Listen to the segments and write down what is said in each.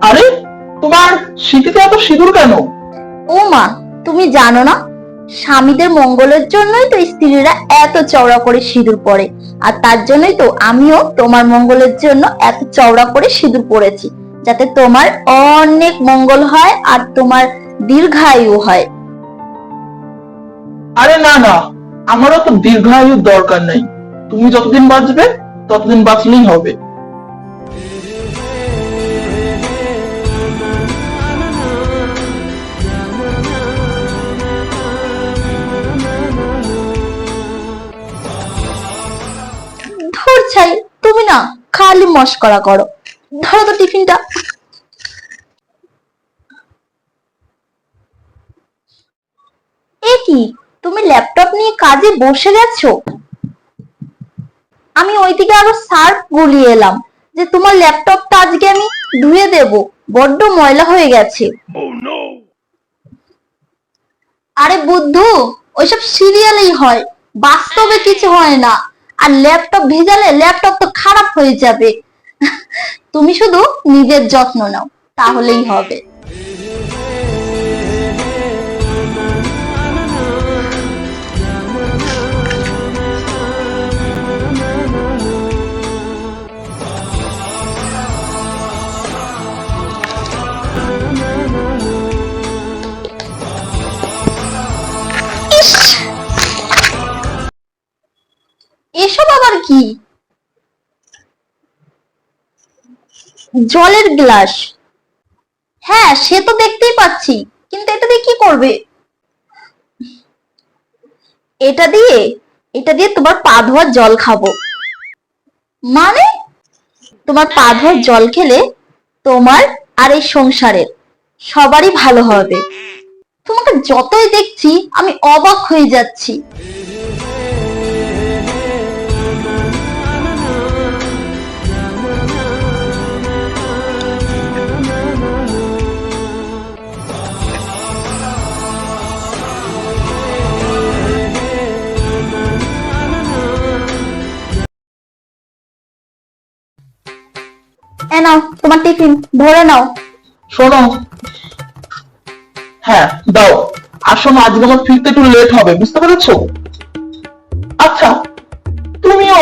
আরে তোমার এত সিঁদুর কেন? ও মা তুমি জানো না? স্বামীদের মঙ্গলের জন্যই তো স্ত্রীরা এত চওড়া করে সিঁদুর পরে আর তার জন্যই তো আমিও তোমার মঙ্গলের জন্য এত চওড়া করে সিঁদুর পরেছি যাতে তোমার অনেক মঙ্গল হয় আর তোমার দীর্ঘায়ু হয়। আরে না না আমারও তো দীর্ঘায়ুর দরকার নেই। তুমি যতদিন বাঁচবে ততদিন বাঁচলেই হবে। তুমি না খালি মস্করা করো। ধরো তো টিফিনটা। এ কি, তুমি ল্যাপটপ নিয়ে কাজে বসে গেছো? আমি ওইদিকে আরও সার্ফ গুলিয়ে এলাম যে তোমার ল্যাপটপটা আজকে আমি ধুয়ে দেব বড্ড ময়লা হয়ে গেছে। আরে বুদ্ধু ওইসব সিরিয়ালেই হয় বাস্তবে কিছু হয় না। আর ল্যাপটপ ভেজালে ল্যাপটপ তো খারাপ হয়ে যাবে। তুমি শুধু নিজের যত্ন নাও তাহলেই হবে। আবার কি? জলের গ্লাস। হ্যাঁ সে তো দেখতেই পাচ্ছি, কিন্তু এটা দিয়ে কি করবে? এটা দিয়ে এটা দিয়ে তোমার পা ধোয়ার জল খাব। মানে? তোমার পা ধোয়ার জল খেলে তোমার আর এই সংসারের সবারই ভালো হবে। তোমাকে যতই দেখছি, আমি অবাক হয়ে যাচ্ছি। এ নাও, তোমার টিফিন, ভরে নাও। শোনো। হ্যাঁ দাও। আসলে আজকে আমার ফিরতে একটু লেট হবে, বুঝতে পেরেছ? আচ্ছা তুমিও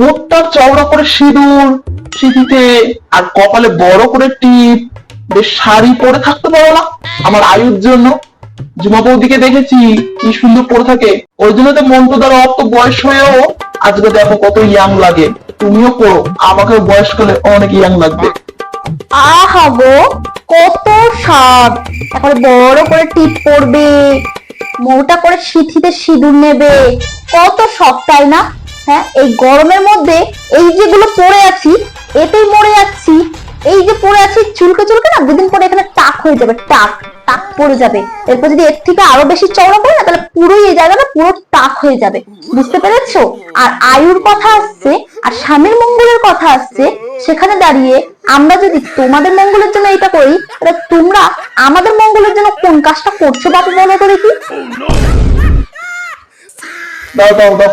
মুখটা চওড়া করে সিঁদুর, সিঁথিতে আর কপালে বড় করে টিপ, বেশ শাড়ি পরে থাকতে পারো না আমার আয়ুর জন্য। জুমা বৌদিকে দেখেছি, কি সুন্দর পরে থাকে। ওই জন্য তো মন্টু দ্বারা অত বয়স হয়েও আজকে দেখো কত ইয়াং লাগে। তুমিও পড়ো আমাকে বয়স করলে অনেক ইয়াং লাগবে। আহা গো, কত তারপরে বড় করে টিপ পড়বে মোটা করে সিথিতে সিঁদুর নেবে। কত শখ, তাই না? হ্যাঁ এই গরমের মধ্যে এই যেগুলো পরে আছি, এতেই মরে যাচ্ছি। এই যে পরে আছি, চুলকে চুলকে না দুদিন পরে এখানে টাক হয়ে যাবে, টাক। পড়ে যাবে। এরপর যদি এর থেকে আরও বেশি চওড়া করে না, তাহলে পুরোই এই জায়গাটা পুরো টাক হয়ে যাবে। বুঝতে পেরেছ? আর আয়ুর কথা আসছে, আর স্বামীর মঙ্গলের কথা আসছে, সেখানে দাঁড়িয়ে আমরা যদি তোমাদের মঙ্গলের জন্য এটা করি, তাহলে তোমরা আমাদের মঙ্গলের জন্য কোন কাজটা করছ বাপু বলো তো দেখি। দাও দাও দাও।